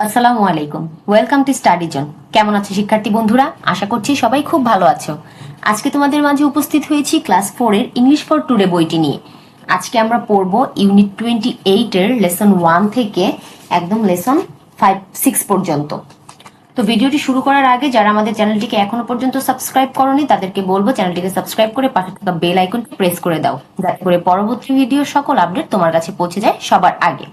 আসসালামু আলাইকুম। Welcome to study zone কেমন আছে শিক্ষার্থী বন্ধুরা? আশা করছি সবাই খুব ভালো আছো। আজকে তোমাদের মাঝে উপস্থিত হয়েছি ক্লাস ফোরের ইংলিশ ফর টুডে বইটি নিয়ে। আজকে আমরা পড়ব ইউনিট টোয়েন্টি এইটের লেসন ওয়ান থেকে একদম লেসন ফাইভ সিক্স পর্যন্ত। তো ভিডিওটি শুরু করার আগে যারা আমাদের চ্যানেলটিকে এখনও পর্যন্ত সাবস্ক্রাইব করনি, তাদেরকে বলব চ্যানেলটিকে সাবস্ক্রাইব করে পাশে থাকা বেল আইকনটি প্রেস করে দাও। যাতে করে পরবর্তী ভিডিও সকল আপডেট তোমার কাছে পৌঁছে যায় সবার আগে।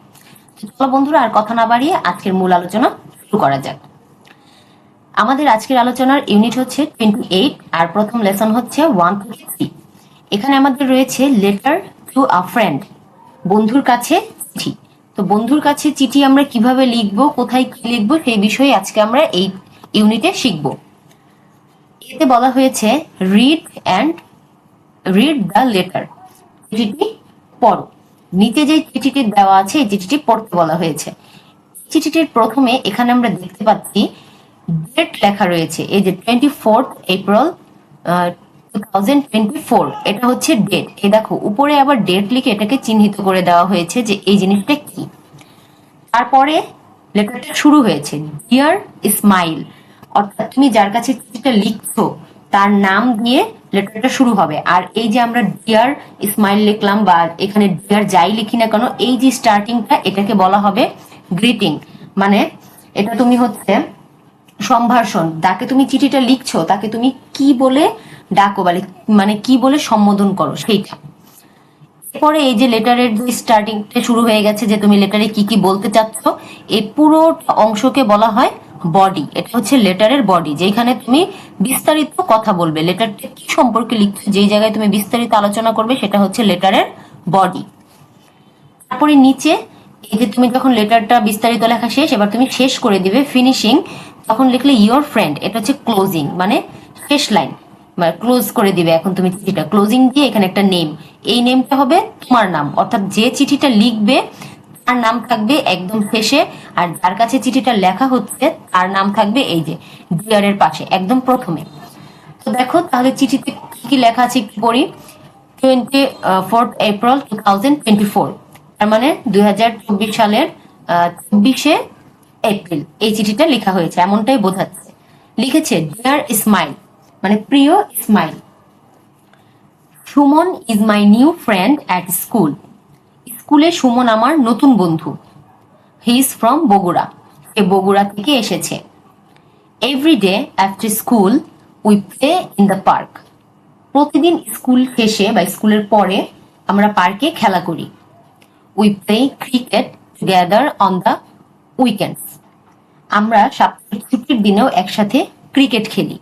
চলো বন্ধুরা, আর কথা না বাড়িয়ে আজকের মূল আলোচনা শুরু করা যাক। আমাদের আজকের আলোচনার ইউনিট হচ্ছে টোয়েন্টি এইট আর প্রথম লেসন হচ্ছে ওয়ান থেকে থ্রি এখানে আমাদের রয়েছে লেটার টু আ ফ্রেন্ড বন্ধুর কাছে চিঠি। তো বন্ধুর কাছে চিঠি আমরা কীভাবে লিখব, কোথায় কি লিখব, সেই বিষয়ে আজকে আমরা এই ইউনিটে শিখব। এতে বলা হয়েছে read and read the letter চিঠিটি পড়ো। নিচে যে চিঠিটি দেওয়া আছে, এই চিঠিটি পড়তে বলা হয়েছে। চিঠিটির প্রথমে এখানে আমরা দেখতে পাচ্ছি, ডেট লেখা রয়েছে, এই যে twenty fourth April two thousand twenty four এটা হচ্ছে ডেট। এই দেখো, উপরে আবার ডেট লিখে এটাকে চিহ্নিত করে দেওয়া হয়েছে যে এই জিনিসটা কি। তারপরে লেটারটা শুরু হয়েছে ডিয়ার ইসমাইল অর্থাৎ তুমি যার কাছে চিঠিটা লিখছো, তার নাম দিয়ে লেটারটা শুরু হবে। আর এই যে আমরা ডিয়ার স্মাইল লিখলাম বা এখানে ডিয়ার যাই লিখি না কেন, এই যে স্টার্টিংটা এটাকে বলা হবে গ্রিটিং মানে এটা তুমি হচ্ছে সম্ভাষণ। তাকে তুমি চিঠিটা লিখছো, তাকে তুমি কি বলে ডাকো বলে মানে কি বলে সম্বোধন করো, সেইটা। পরে এই যে লেটারের যে স্টার্টিংটা শুরু হয়ে গেছে যে তুমি লেটারে কি কি বলতে চাচ্ছ এই পুরো অংশকে বলা হয় বডি এটা হচ্ছে লেটারের বডি যেখানে তুমি বিস্তারিত কথা বলবে। লেটারটা কি সম্পর্কে লিখছো, যেই জায়গায় তুমি বিস্তারিত আলোচনা করবে, সেটা হচ্ছে লেটারের বডি তারপরে নিচে, এই যে তুমি যখন লেটারটা বিস্তারিত লেখা শেষ, এবার তুমি শেষ করে দিবে ফিনিশিং তখন লিখলে ইওর ফ্রেন্ড এটা হচ্ছে ক্লোজিং মানে শেষ লাইন মানে ক্লোজ করে দিবে এখন তুমি চিঠিটা। ক্লোজিং দিয়ে এখানে একটা নেম এই নেমটা হবে তোমার নাম, অর্থাৎ যে চিঠিটা লিখবে তার নাম থাকবে একদম শেষে, আর যার কাছে চিঠিটা লেখা হচ্ছে, তার নাম থাকবে এই যে ডিয়ারের পাশে, একদম প্রথমে। তো দেখো, তাহলে চিঠিতে কি কি লেখা আছে একটু পড়ি। Twenty fourth April two thousand twenty four তার মানে দুই হাজার চব্বিশ সালের চব্বিশে এপ্রিল এই চিঠিটা লেখা হয়েছে, এমনটাই বোঝাচ্ছে। লিখেছে ডিয়ার ইসমাইল মানে প্রিয় Ismail Suman is my new friend at school স্কুলে সুমন আমার নতুন বন্ধু। He is from Bogura. সে বগুড়া থেকে এসেছে। Every day after school we play in the park প্রতিদিন স্কুল শেষে বা স্কুলের পরে আমরা পার্কে খেলা করি। We play cricket together on the weekends আমরা সাপ্তাহিক ছুটির দিনেও একসাথে ক্রিকেট খেলি।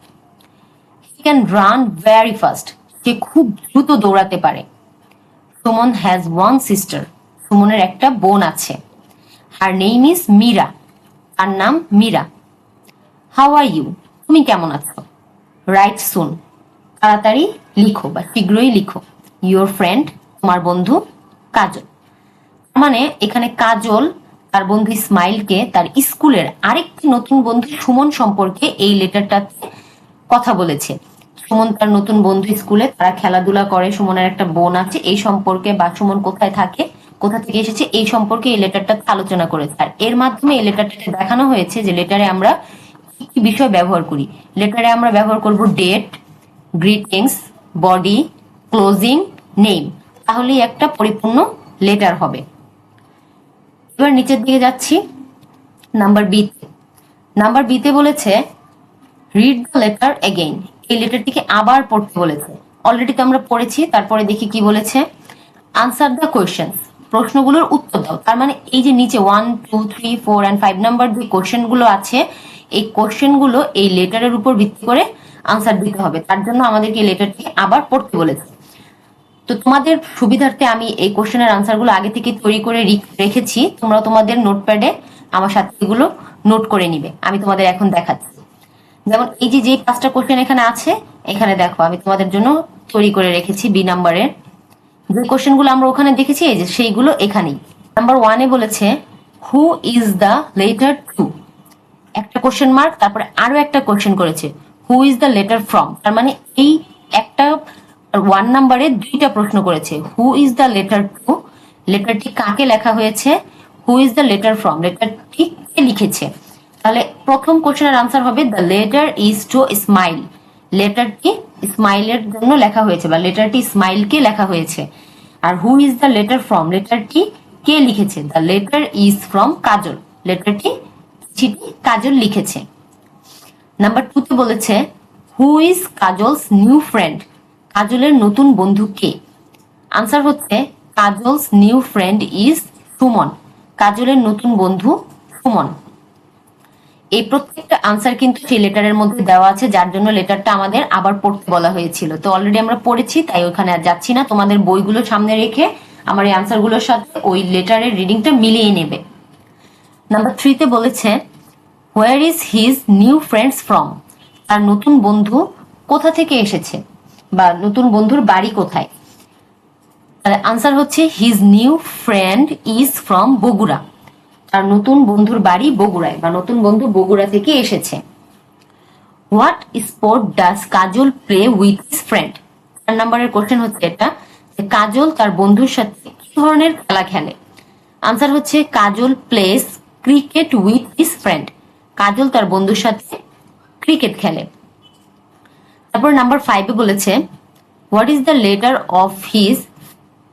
He can run very fast সে খুব দ্রুত দৌড়াতে পারে। সুমন হ্যাজ ওয়ান সিস্টার সুমনের একটা বোন আছে। হার নেইম ইজ মীরা তার নাম মীরা হাউ আর ইউ তুমি কেমন আছো? রাইট সুন তাড়াতাড়ি লিখো বা শীঘ্রই লিখো। ইউর ফ্রেন্ড তোমার বন্ধু কাজল। মানে এখানে কাজল, তার বন্ধু ইসমাইলকে তার স্কুলের আরেকটি নতুন বন্ধু সুমন সম্পর্কে এই লেটারটাতে কথা বলেছে। সুমন তার নতুন বন্ধু স্কুলে, তারা খেলাধুলা করে, সুমনের একটা বোন আছে, এই সম্পর্কে বা সুমন কোথায় থাকে কোথা থেকে এসেছে এই সম্পর্কে এই লেটারটা আলোচনা করেছে। আর এর মাধ্যমে এই লেটারটাতে দেখানো হয়েছে যে লেটারে আমরা কি কি বিষয় ব্যবহার করি। লেটারে আমরা ব্যবহার করব date, greetings, body, closing, name. তাহলেই একটা পরিপূর্ণ লেটার হবে। এবার নিচের দিকে যাচ্ছি, নাম্বার বি নাম্বার বিতে বলেছে রিড দ্য লেটার এগেইন এই লেটারটিকে আবার পড়তে বলেছে। অলরেডি তো আমরা পড়েছি, তারপরে দেখি কি বলেছে। আনসার দ্য কোয়েশ্চেন প্রশ্নগুলোর উত্তর দাও। তার মানে এই যে নিচে one two three four and five number যে কোশ্চেনগুলো আছে, এই কোশ্চেনগুলো এই লেটারের উপর ভিত্তি করে আনসার দিতে হবে। তার জন্য আমাদেরকে এই লেটারটি আবার পড়তে বলেছে তো তোমাদের সুবিধার্থে আমি এই কোশ্চেনের আনসারগুলো আগে থেকে তৈরি করে রেখেছি। তোমরা তোমাদের নোটপ্যাডে আমার সাথে এগুলো নোট করে নিবে। আমি তোমাদের এখন দেখাচ্ছি। যেমন এই যে যে পাঁচটা কোশ্চেন এখানে আছে, এখানে দেখো আমি তোমাদের জন্য তৈরি করে রেখেছি বি নাম্বারের যে কোশ্চেনগুলো আমরা ওখানে দেখেছি, এই যে সেইগুলো এখানেই। নাম্বার ওয়ানে বলেছে who is the letter to একটা কোশ্চেন মার্ক তারপরে আরও একটা কোশ্চেন করেছে who is the letter from তার মানে এই একটা ওয়ান নাম্বারে দুইটা প্রশ্ন করেছে who is the letter to লেটারটি কাকে লেখা হয়েছে? Who is the letter from লেটারটি কে লিখেছে? তাহলে প্রথম কোশ্চেনের আনসার হবে the letter is to Ismail লেটারটি স্মাইলের জন্য লেখা হয়েছে, বা লেটারটি স্মাইলকে লেখা হয়েছে। আর who is the letter from লেটারটি কে লিখেছে। The letter is from Kajal. লেটারটি চিঠি কাজল লিখেছে। নাম্বার টুতে বলেছে who is Kajal's new friend কাজলের নতুন বন্ধু কে? আনসার হচ্ছে Kajal's new friend is Suman. কাজলের নতুন বন্ধু সুমন। এই প্রত্যেকটা আনসার কিন্তু সেই লেটারের মধ্যে দেওয়া আছে, যার জন্য লেটারটা আমাদের আবার পড়তে বলা হয়েছিল। তো অলরেডি আমরা পড়েছি, তাই ওখানে আর যাচ্ছি না। তোমাদের বইগুলো সামনে রেখে আমার এই আনসারগুলোর সাথে ওই লেটারের রিডিংটা মিলিয়ে নেবে। নাম্বার থ্রিতে বলেছে where is his new friends from তার নতুন বন্ধু কোথা থেকে এসেছে? বা নতুন বন্ধুর বাড়ি কোথায়? আনসার হচ্ছে his new friend is from Bogura. তার নতুন বন্ধুর বাড়ি বগুড়ায়, বা নতুন বন্ধু বগুড়া থেকে এসেছে। What sport does Kajal play with his friend চার নম্বরের কোশ্চেন হচ্ছে এটা, যে কাজল তার বন্ধুর সাথে কি ধরনের খেলা খেলে? আনসার হচ্ছে Kajal plays cricket with his friend Kajal তার বন্ধুর সাথে ক্রিকেট খেলে। তারপর নাম্বার ফাইভে বলেছে what is the letter of his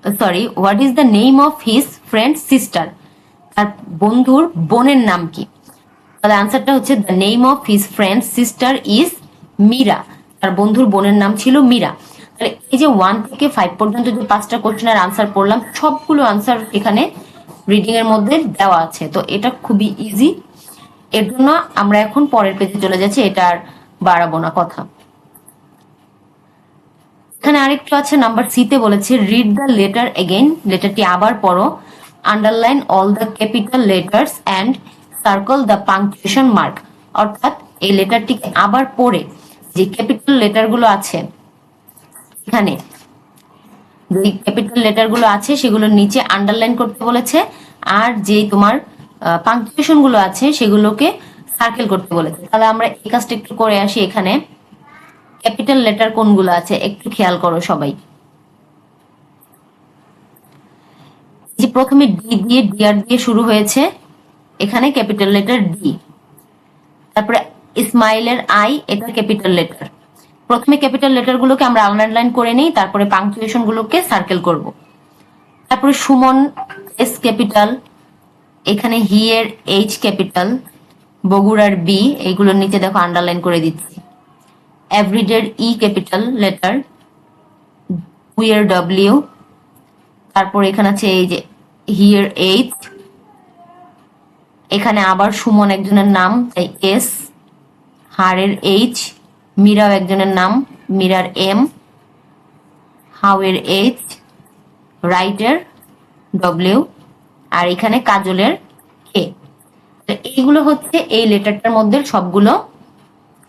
sorry what is the name of his friend sister তার বন্ধুর বোনের নাম কি? তাহলে আনসারটা হচ্ছে the name of his friend sister is Mira তার বন্ধুর বোনের নাম ছিল মীরা তাহলে এই যে ওয়ান থেকে ফাইভ পর্যন্ত যে পাঁচটা কোশ্চেনের আনসার পড়লাম, সবগুলো আনসার এখানে রিডিং এর মধ্যে দেওয়া আছে। তো এটা খুবই ইজি এর জন্য আমরা এখন পরের পেজে চলে যাচ্ছি, এটা আর বাড়াবো না কথা। এখানে আরেকটু আছে নাম্বার সিতে বলেছে রিড দ্য লেটার এগেইন লেটারটি আবার পড়ো। Underline all the capital letters and circle the punctuation mark অর্থাৎ এই লেটারটিকে আবার পড়ে যে ক্যাপিটাল লেটারগুলো আছে, এখানে যে ক্যাপিটাল লেটারগুলো আছে সেগুলোর নিচে আন্ডারলাইন করতে বলেছে আর যে তোমার পাংচুয়েশনগুলো আছে সেগুলোকে সার্কেল করতে বলেছে। তাহলে আমরা এই কাজটা একটু করে আসি এখানে। ক্যাপিটাল লেটার কোনগুলো আছে একটু খেয়াল করো সবাই। যে প্রথমে ডি দিয়ে ডিআর দিয়ে শুরু হয়েছে। এখানে ক্যাপিটাল লেটার ডি তারপরে ইসমাইলের আই এটা ক্যাপিটাল লেটার। প্রথমে ক্যাপিটাল লেটার গুলোকে আমরা আন্ডারলাইন করে নিই, তারপরে পাংচুয়েশন গুলোকে সার্কেল করব। তারপরে সুমন এস ক্যাপিটাল, এখানে হি এর এইচ ক্যাপিটাল, বগুড়ার বি এইগুলোর নিচে দেখো আন্ডারলাইন করে দিচ্ছি। এভরিডের E capital letter we're W তারপর এখানে আছে এই যে হিয়ার এইচ এখানে আবার সুমন একজনের নাম, তাই এস হারের এইচ মীরাও একজনের নাম, মীরার এম হাওয়ের এইচ রাইটের ডব্লিউ আর এখানে কাজলের কে এইগুলো হচ্ছে এই লেটারটার মধ্যে সবগুলো,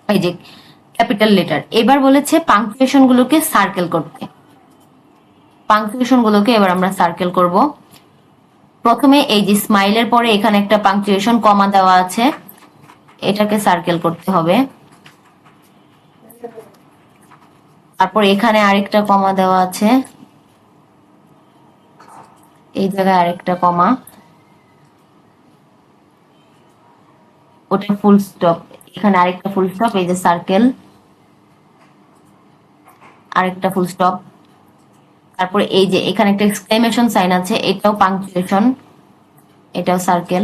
এই যে ক্যাপিটাল লেটার। এবার বলেছে পাংচুয়েশন গুলোকে সার্কেল করতে। পাংচুয়েশন গুলোকে এবার আমরা সার্কেল করব। প্রথমে এই যে স্মাইলের পরে এখানে একটা পাংচুয়েশন কমা দেওয়া আছে। এটাকে সার্কেল করতে হবে। তারপর এখানে আরেকটা কমা দেওয়া আছে। এই জায়গায় আরেকটা কমা ওটা ফুল স্টপ এখানে আরেকটা ফুল স্টপ এই যে সার্কেল আরেকটা ফুল স্টপ তারপরে এই যে এখানে একটা এক্সক্লেমেশন সাইন আছে, এটাও পাংচুয়েশন এটাও সার্কেল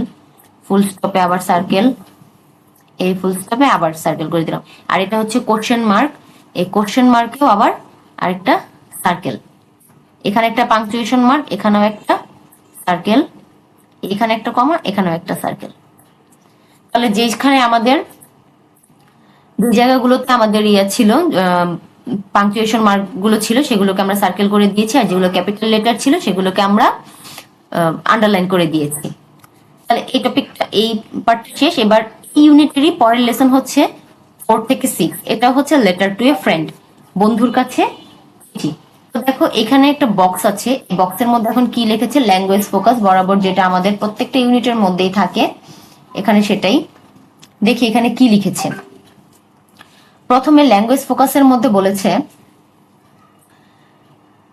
ফুল স্টপে আবার সার্কেল এই ফুল স্টপে আবার সার্কেল করে দিলাম। আর এটা হচ্ছে কোশ্চেন মার্ক এই কোশ্চেন মার্কেও আবার আরেকটা সার্কেল এখানে একটা পাংচুয়েশন মার্ক এখানেও একটা সার্কেল এখানে একটা কমা এখানেও একটা সার্কেল তাহলে যেখানে আমাদের দুই জায়গাগুলোতে আমাদের ইয়া ছিল পাংচুয়েশন মার্কগুলো ছিল, সেগুলোকে আমরা সার্কেল করে দিয়েছি আর যেগুলো ক্যাপিটাল লেটার ছিল, সেগুলোকে আমরা আন্ডারলাইন করে দিয়েছি। তাহলে এই টপিকটা এই পার্ট শেষ। এবার ইউনিটেরই পরের লেসন হচ্ছে ফোর থেকে সিক্স এটা হচ্ছে লেটার টু এ ফ্রেন্ড বন্ধুর কাছে। তো দেখো, এখানে একটা বক্স আছে। বক্সের মধ্যে এখন কি লিখেছে? ল্যাঙ্গুয়েজ ফোকাস বরাবর যেটা আমাদের প্রত্যেকটা ইউনিটের মধ্যেই থাকে, এখানে সেটাই। দেখি এখানে কি লিখেছে। প্রথমে ল্যাঙ্গুয়েজ ফোকাসের মধ্যে বলেছে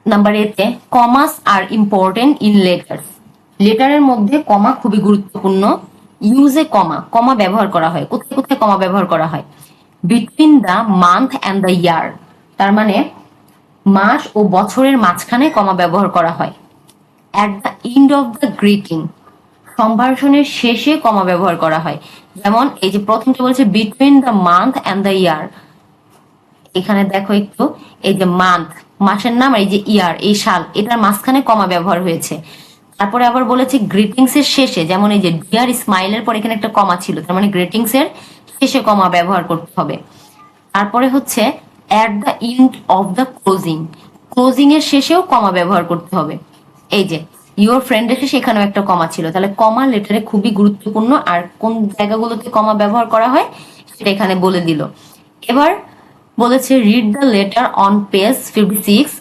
নাম্বার এতে কমাস আর ইম্পর্টেন্ট ইন লেটার লেটারের মধ্যে কমা খুবই গুরুত্বপূর্ণ। ইউজে কমা কমা ব্যবহার করা হয়। কোথায় কোথায় কমা ব্যবহার করা হয়? Between the month and the year তার মানে মাস ও বছরের মাঝখানে কমা ব্যবহার করা হয়। At the end of the greeting সম্ভাষণের শেষে কমা ব্যবহার করা হয়। যেমন, এই যে প্রথমটা বলছে between the month and the year এখানে দেখো একটু, এই যে মান্থ মাসের নাম এই যে ইয়ার এই সাল, এটার মাঝখানে কমা ব্যবহার হয়েছে। তারপরে আবার বলেছে গ্রিটিংস এর শেষে, যেমন এই যে ডিয়ার স্মাইলের পর এখানে একটা কমা ছিল, তার মানে গ্রিটিংস এর শেষে কমা ব্যবহার করতে হবে। তারপরে হচ্ছে at the end of the closing closing এর শেষেও কমা ব্যবহার করতে হবে। এই যে ইউর ফ্রেন্ডের শেষে এখানেও একটা কমা ছিল। তাহলে কমা লেটারে খুবই গুরুত্বপূর্ণ আর কোন জায়গাগুলোতে কমা ব্যবহার করা হয় সেটা এখানে বলে দিল। এবার বলেছে read the letter on page fifty six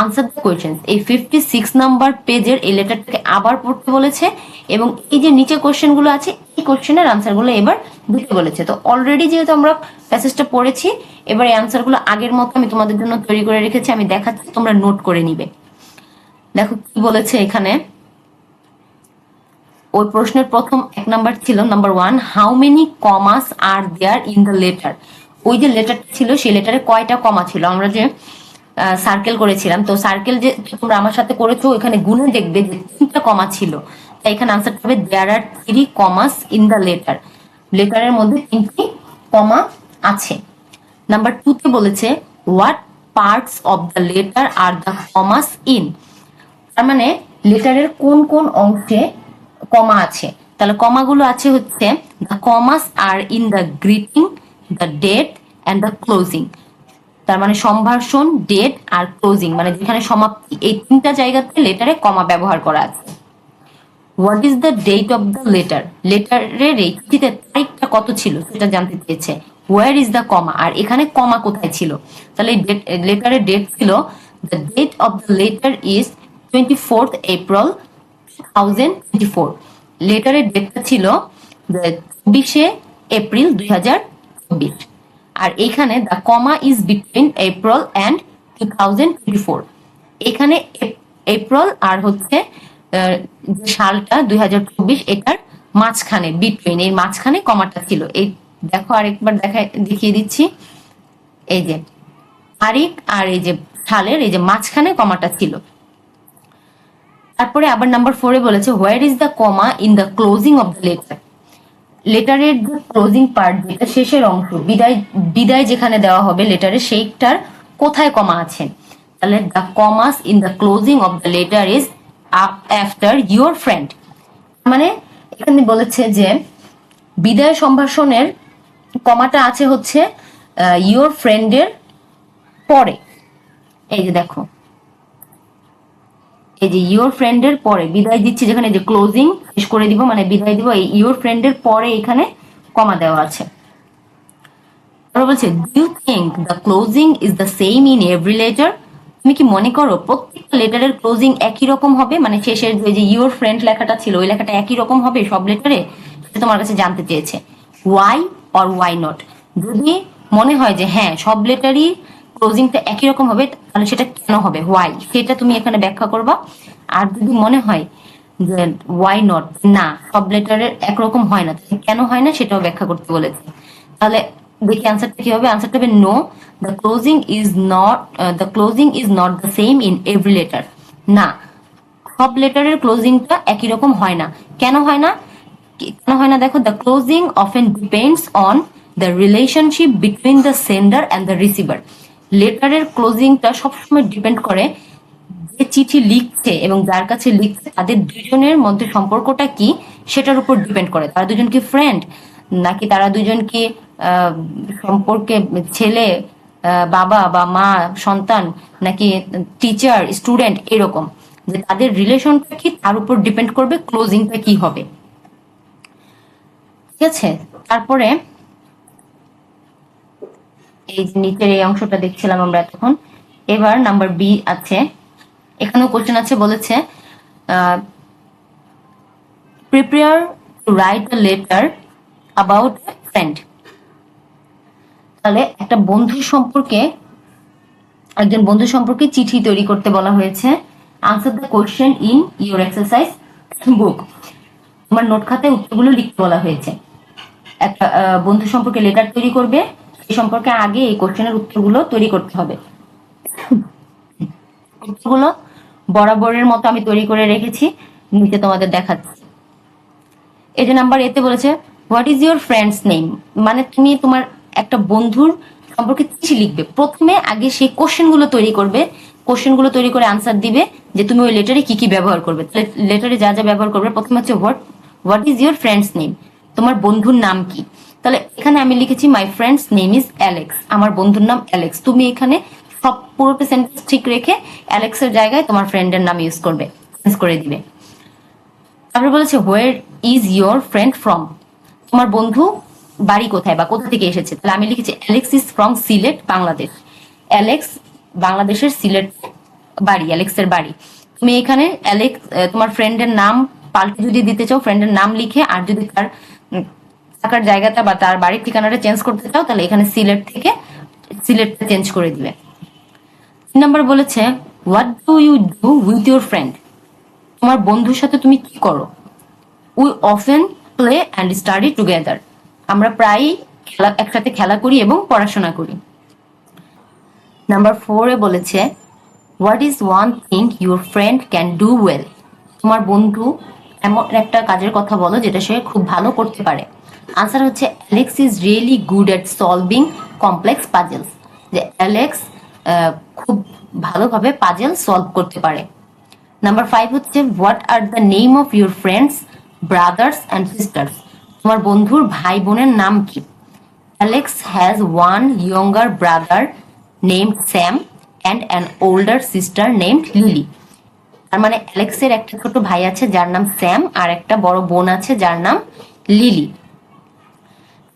answer the question এই ফিফটি সিক্স নাম্বার পেজের এই লেটারটাকে আবার পড়তে বলেছে এবং এই যে নিচে কোশ্চেনগুলো আছে, এই কোশ্চেনের আনসারগুলো এবার দিতে বলেছে। তো অলরেডি যেহেতু আমরা প্যাসেজটা পড়েছি, এবার এই আনসারগুলো আগের মতো আমি তোমাদের জন্য তৈরি করে রেখেছি, আমি দেখাচ্ছি, তোমরা নোট করে নিবে। দেখো কি বলেছে এখানে? ওই প্রশ্নের প্রথম এক নাম্বার ছিল number one how many commas are there in the letter ওই যে লেটারটা ছিল, সেই লেটারে কয়টা কমা ছিল? আমরা যে সার্কেল করেছিলাম, তো সার্কেল যে তোমরা আমার সাথে করেছ, ওইখানে গুনে দেখবে যে তিনটা কমা ছিল। তাই এখানে আনসার হবে there are three commas in the letter লেটারের মধ্যে তিনটি কমা আছে। নাম্বার টুতে বলেছে what parts of the letter are the commas in তার মানে লেটারের কোন কোন অংশে কমা আছে? তাহলে কমাগুলো আছে হচ্ছে the commas are in the greeting the date and the closing তার মানে সম্ভাষণ ডেট আর ক্লোজিং মানে যেখানে সমাপ্তি, এই তিনটা জায়গাতে লেটারে কমা ব্যবহার করা আছে। What is the date of the letter লেটারের এই চিঠিতে তারিখটা কত ছিল সেটা জানতে চেয়েছে। ওয়ার ইজ দ্য কমা আর এখানে কমা কোথায় ছিল? তাহলে লেটারের ডেট ছিল the date of the letter is twenty fourth April thousand ডেটটা ছিল বিশে এপ্রিল দুই হাজার চব্বিশ আর এখানে the comma is between April and two এখানে এপ্রিল আর হচ্ছে যে সালটা দুই হাজার চব্বিশ, এটার মাঝখানে বিটুইন এর মাঝখানে কমাটা ছিল। এই দেখো আরেকবার দেখা দেখিয়ে দিচ্ছি। এই যে, তারিখ আর এই যে সালের, এই যে মাঝখানে কমাটা ছিল। তারপরে আবার নাম্বার ফোরে বলেছে where is the comma in the closing of the letter লেটারের closing part যেটা শেষের অংশ, বিদায় বিদায় যেখানে দেওয়া হবে লেটারের সেইটার কোথায় কমা আছে? তাহলে the commas in the closing of the letter is after your friend মানে এখানে বলেছে যে, বিদায় সম্ভাষণের কমাটা আছে হচ্ছে ইউর ফ্রেন্ডের পরে। এই যে দেখো। এই যে ইউর ফ্রেন্ডের পরে বিদায় দিচ্ছি, যেখানে যে ক্লোজিং শেষ করে দিব মানে বিদায় দিব, এই ইউর ফ্রেন্ডের পরে এখানে কমা দেওয়া আছে। তারপর বলছে do think the closing is the same in every letter তুমি কি মনে করো, প্রত্যেকটা লেটারের ক্লোজিং একই রকম হবে? মানে শেষের যে ইউর ফ্রেন্ড লেখাটা ছিল, ওই লেখাটা একই রকম হবে সব লেটারে সেটা তোমার কাছে জানতে চেয়েছে। ওয়াই অর ওয়াই নট যদি মনে হয় যে হ্যাঁ সব লেটারই ক্লোজিংটা একই রকম হবে, তাহলে সেটা কেন হবে? ওয়াই সেটা তুমি এখানে ব্যাখ্যা করবা। আর যদি মনে হয় যে ওয়াই নট না, সব লেটারের একরকম হয় না। কেন হয় না সেটাও ব্যাখ্যা করতে বলেছে। তাহলে দেখি অ্যান্সারটা কি হবে? অ্যান্সারটা হবে no the closing is not the closing is not the same in every letter না, সব লেটারের ক্লোজিংটা একই রকম হয় না। কেন হয় না? কেন হয় না? দেখো the closing often depends on the relationship between the sender and the receiver লেটারের ক্লোজিংটা সবসময় ডিপেন্ড করে যে চিঠি লিখছে এবং যার কাছে লিখছে, তাদের দুজনের মধ্যে সম্পর্কটা কি, সেটার উপর ডিপেন্ড করে। তারা দুজন কি ফ্রেন্ড নাকি তারা দুজন কি সম্পর্কে ছেলে বাবা বা মা, সন্তান, নাকি টিচার স্টুডেন্ট এরকম। যে তাদের রিলেশনটা কি, তার উপর ডিপেন্ড করবে ক্লোজিংটা কি হবে। ঠিক আছে? তারপরে এই নিচের এই অংশটা দেখছিলাম আমরা এতক্ষণ। এবার নাম্বার বি আছে। এখানেও কোশ্চেন আছে, বলেছে prepare to write a letter about friend তাহলে একটা বন্ধু সম্পর্কে, একজন বন্ধু সম্পর্কে চিঠি তৈরি করতে বলা হয়েছে। Answer the question in your exercise book তোমার নোট খাতায় উত্তরগুলো লিখতে বলা হয়েছে। একটা বন্ধু সম্পর্কে লেটার তৈরি করবে। এই সম্পর্কে আগে এই কোশ্চেনের উত্তরগুলো তৈরি করতে হবে। উত্তরগুলো বরাবরের মতো আমি তৈরি করে রেখেছি, নিচে তোমাদের দেখাচ্ছি। এই যে নাম্বার এতে বলেছে what is your friend's name মানে তুমি তোমার একটা বন্ধুর সম্পর্কে চিঠি লিখবে। প্রথমে আগে সেই কোশ্চেনগুলো তৈরি করবে কোশ্চেনগুলো তৈরি করে আনসার দিবে যে তুমি ওই লেটারে কি কি ব্যবহার করবে। লেটারে যা যা ব্যবহার করবে, প্রথমে হচ্ছে what what is your friend's name তোমার বন্ধুর নাম কি? তাহলে এখানে আমি লিখেছি my friend's name is Alex আমার বন্ধুর নাম অ্যালেক্স তুমি এখানে সব পুরোটা সেন্টেন্স ঠিক রেখে অ্যালেক্সের জায়গায় তোমার ফ্রেন্ডের নাম ইউজ করবে চেঞ্জ করে দিবে। তারপরে বলেছে where is your friend from তোমার বন্ধু বাড়ি কোথায় বা কোথা থেকে এসেছে? তাহলে আমি লিখেছি Alex is from Sylhet, Bangladesh. Alex বাংলাদেশের সিলেট বাড়ি অ্যালেক্সের বাড়ি। তুমি এখানে অ্যালেক্স তোমার ফ্রেন্ডের নাম পাল্টে যদি দিতে চাও ফ্রেন্ডের নাম লিখে আর যদি তার থাকার জায়গাটা বা তার বাড়ির ঠিকানাটা চেঞ্জ করতে চাও, তাহলে এখানে সিলেট থেকে সিলেটটা চেঞ্জ করে দিবে। তিন নাম্বার বলেছে what do you do with your friend তোমার বন্ধুর সাথে তুমি কি করো? We often play and study together আমরা প্রায়ই খেলা, একসাথে খেলা করি এবং পড়াশোনা করি। নাম্বার ফোরে বলেছে what is one thing your friend can do well তোমার বন্ধু এমন একটা কাজের কথা বলো যেটা সে খুব ভালো করতে পারে। আনসার হচ্ছে Alex is really good at solving complex puzzles যে অ্যালেক্স খুব ভালোভাবে পাজেল সলভ করতে পারে। নাম্বার ফাইভ হচ্ছে what are the name of your friend's brothers and sisters তোমার বন্ধুর ভাই বোনের নাম কি? Alex has one younger brother named Sam and an older sister named Lily তার মানে অ্যালেক্সের একটা ছোট ভাই আছে, যার নাম স্যাম আর একটা বড় বোন আছে, যার নাম লিলি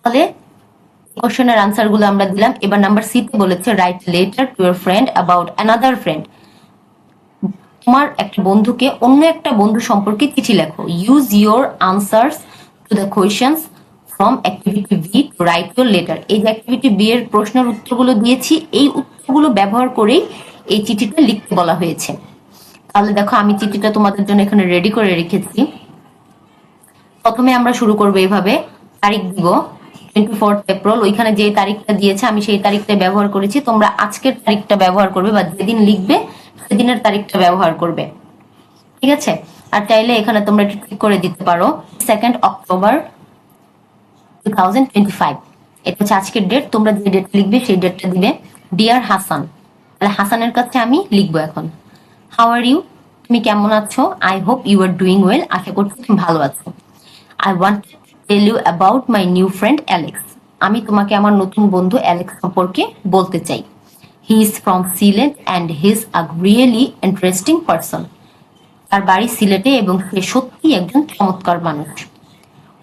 তাহলে কোশ্চেনের আনসারগুলো আমরা দিলাম। এবার নাম্বার সিতে বলেছে write letter to your friend about another friend তোমার একটা বন্ধুকে অন্য একটা বন্ধু সম্পর্কে চিঠি লেখো। Use your answers to the questions from activity B to write your letter এই যে অ্যাক্টিভিটি বি এর প্রশ্নের উত্তরগুলো দিয়েছি, এই উত্তরগুলো ব্যবহার করেই এই চিঠিটা লিখতে বলা হয়েছে। তাহলে দেখো, আমি চিঠিটা তোমাদের জন্য এখানে রেডি করে রেখেছি। প্রথমে আমরা শুরু করব এইভাবে তারিখ দিব। টোয়েন্টি ফোর্থ এপ্রিল ওইখানে যে তারিখটা দিয়েছে, আমি সেই তারিখটা ব্যবহার করেছি। তোমরা আজকের তারিখটা ব্যবহার করবে বা যেদিন লিখবে, সেদিনের তারিখটা ব্যবহার করবে। ঠিক আছে? আর চাইলে এখানে তোমরা ঠিক করে দিতে পারো। সেকেন্ড অক্টোবর টু আজকের ডেট তোমরা যে ডেট লিখবে, সেই ডেটটা দিবে। ডিয়ার হাসান তাহলে হাসানের কাছে আমি লিখব এখন। হাউ আর ইউ তুমি কেমন আছো? I hope you are doing well আশা করছি তুমি ভালো আছো। I want tell you about my new friend Alex আমি তোমাকে আমার নতুন বন্ধু অ্যালেক্স সম্পর্কে বলতে চাই। He is from Sylhet and he is a really interesting person তার বাড়ি সিলেটে এবং সে সত্যি একজন চমৎকার মানুষ।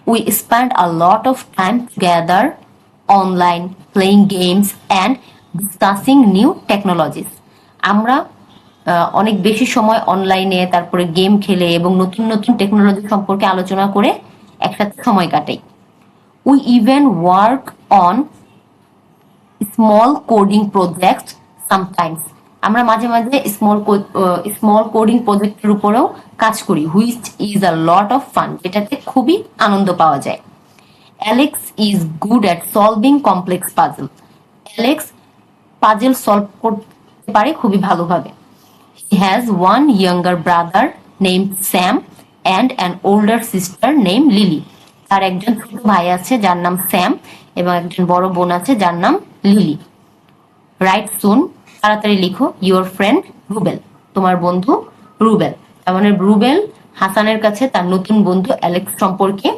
We spend a lot of time together online playing games and discussing new technologies আমরা অনেক বেশি সময় অনলাইনে তারপরে গেম খেলে এবং নতুন নতুন টেকনোলজি সম্পর্কে আলোচনা করে একসাথে সময় কাটাই we even work on small coding project sometimes আমরা মাঝে মাঝে স্মল স্মল কোডিং প্রজেক্টের উপরেও কাজ করি which is a lot of fun যেটাতে খুবই আনন্দ পাওয়া যায়। Alex is good at solving complex puzzle Alex puzzle solve করতে পারে খুবই ভালোভাবে। He has one younger brother name Sam and an older sister name Lily তার একজন ছোট ভাই আছে, যার নাম স্যাম এবং একজন বড় বোন আছে, যার নাম লিলি রাইট সুন তাড়াতাড়ি লিখো ইউর ফ্রেন্ড রুবেল তোমার বন্ধু রুবেল তার মানে রুবেল হাসানের কাছে তার নতুন বন্ধু অ্যালেক্স সম্পর্কে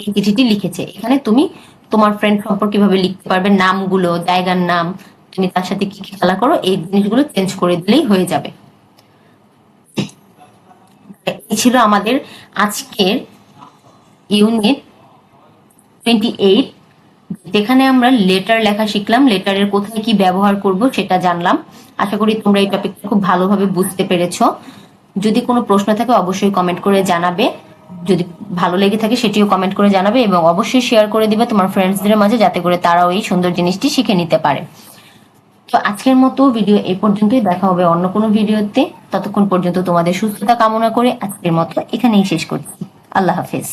এই চিঠিটি লিখেছে। এখানে তুমি তোমার ফ্রেন্ড সম্পর্কে ভাবে লিখতে পারবে নামগুলো, জায়গার নাম, তুমি তার সাথে কি কি খেলা করো, এই জিনিসগুলো চেঞ্জ করে দিলেই হয়ে যাবে। এই ছিল আমাদের আজকের ইউনিট টোয়েন্টি এইট যেখানে আমরা লেটার লেখা শিখলাম লেটারের কোথায় কি ব্যবহার করব সেটা জানলাম। আশা করি তোমরা এই টপিকটা খুব ভালোভাবে বুঝতে পেরেছ। যদি কোনো প্রশ্ন থাকে, অবশ্যই কমেন্ট করে জানাবে। যদি ভালো লেগে থাকে, সেটিও কমেন্ট করে জানাবে এবং অবশ্যই শেয়ার করে দিবে তোমার ফ্রেন্ডসদের মাঝে, যাতে করে তারাও এই সুন্দর জিনিসটি শিখে নিতে পারে। তো আজকের মতো ভিডিও এই পর্যন্তই। দেখা হবে অন্য কোনো ভিডিওতে ততক্ষণ পর্যন্ত তোমাদের সুস্থতা কামনা করে আজকের মতো এখানেই শেষ করছি। আল্লাহ হাফেজ।